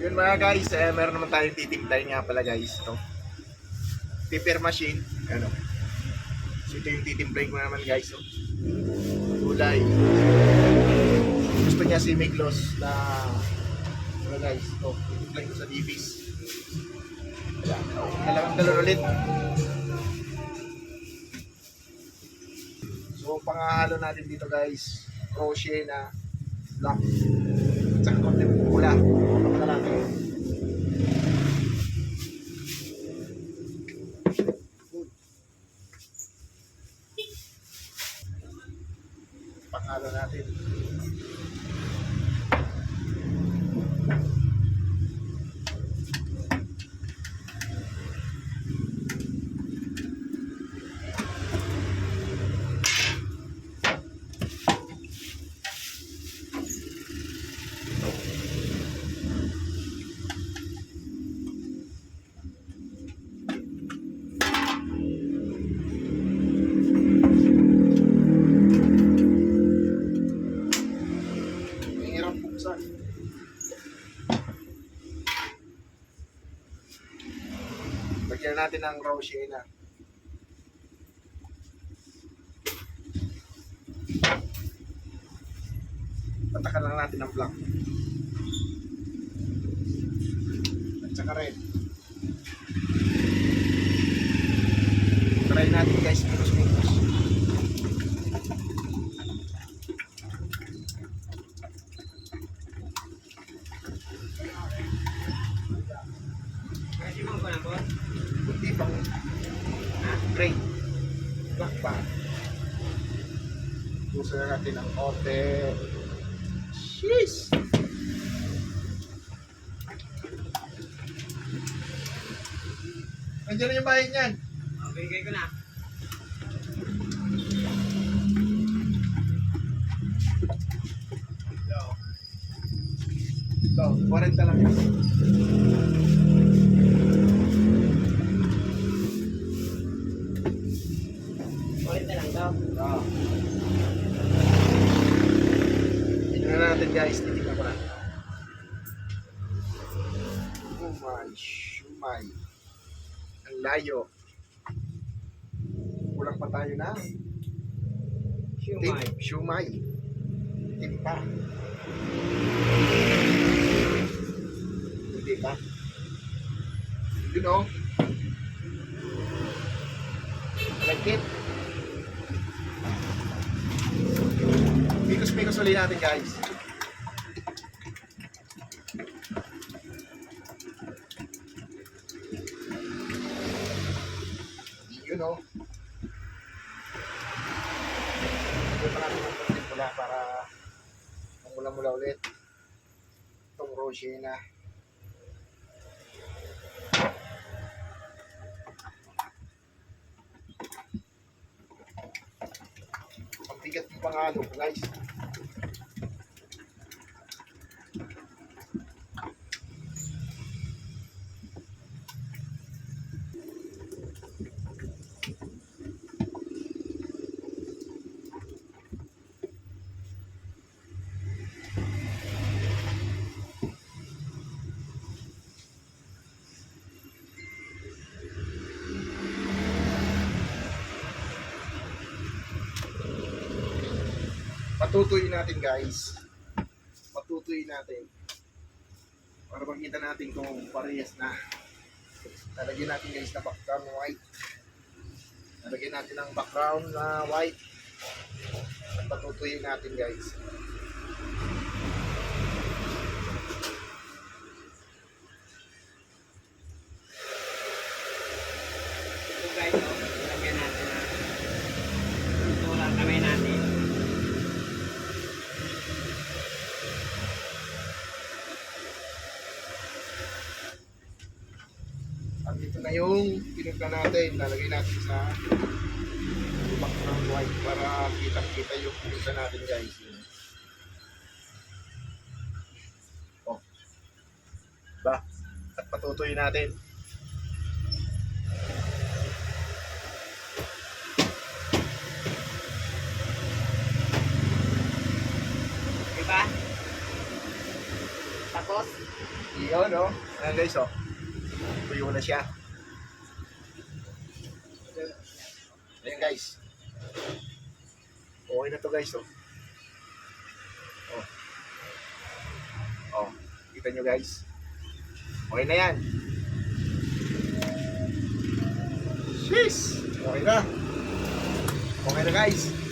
Yun mga guys, eh, meron naman tayong titimpay nga pala guys. Ito. Paper machine. Ano. So ito yung titimplay ko naman guys. Oh. Gulay. Gusto niya si Miklos na ano guys. Ito. Titimplay ko sa Divis. Ayan. Dalawang galon ulit. So pangahalo natin dito guys. Crochet na black. Pula. Natin. Pangalo natin. Buksan. Lagyan natin ng Roche na. Patakan lang natin ang black. At saka red. Try natin guys, minus-minus. Pa. Gusto na natin ang ote. Sheesh! Nandiyan na yung bahay niyan. Oh, binigay ko na. Ito, 40 lang yan. Daw. Ah. Tignan na natin guys, titignan ko na. Oh my, shumay. Ang layo. Kulang pa tayo na. Shumay. Shumay. Timpa. Hindi pa. Yun o. Mikos-mikos ulit natin guys. Yun o. Ito pa natin ng pula para mula-mula ulit. Itong Roche na. Ang bigat ng pangalo guys. Patutuyin natin guys. Patutuyin natin. Para makita natin kung parehas na. Lalagyan natin guys na background white. Lalagyan natin ng background na white. At patutuyin natin guys. Ito guys, oh. Lagyan natin na. Ito lang kamay natin. At ito na yung pinagka natin. Lalagay natin sa background white para kitang-kita yung pinagka natin guys. Oh. Ba? At patutuyin natin. Diba? Tapos. Iyon, no? Ayan guys, oh. Tuyo na siya. Ayan guys. Okay na to guys, oh. Oh. Oh. Kita nyo guys. Okay na yan. Sheesh! Okay na. Okay na guys.